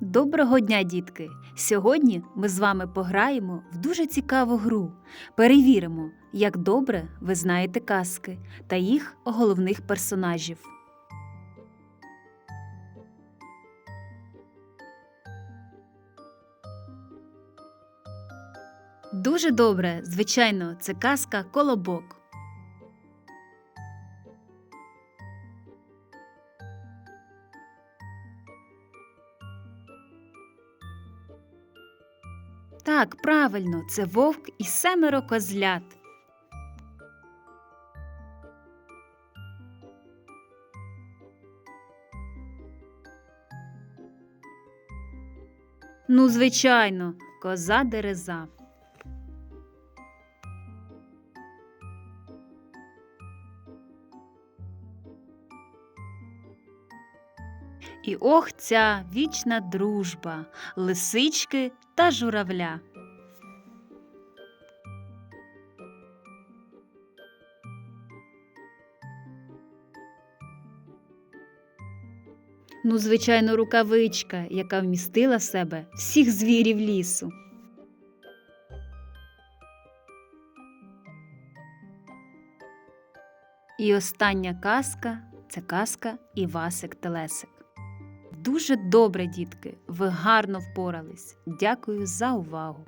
Доброго дня, дітки! Сьогодні ми з вами пограємо в дуже цікаву гру. Перевіримо, як добре ви знаєте казки та їх головних персонажів. Дуже добре, звичайно, це казка Колобок. Так, правильно, це вовк і семеро козлят. Ну, звичайно, коза дереза. І ох ця вічна дружба, лисички та журавля. Ну, звичайно, рукавичка, яка вмістила в себе всіх звірів лісу. І остання казка це казка Івасик Телесик. Дуже добре, дітки, ви гарно впорались. Дякую за увагу.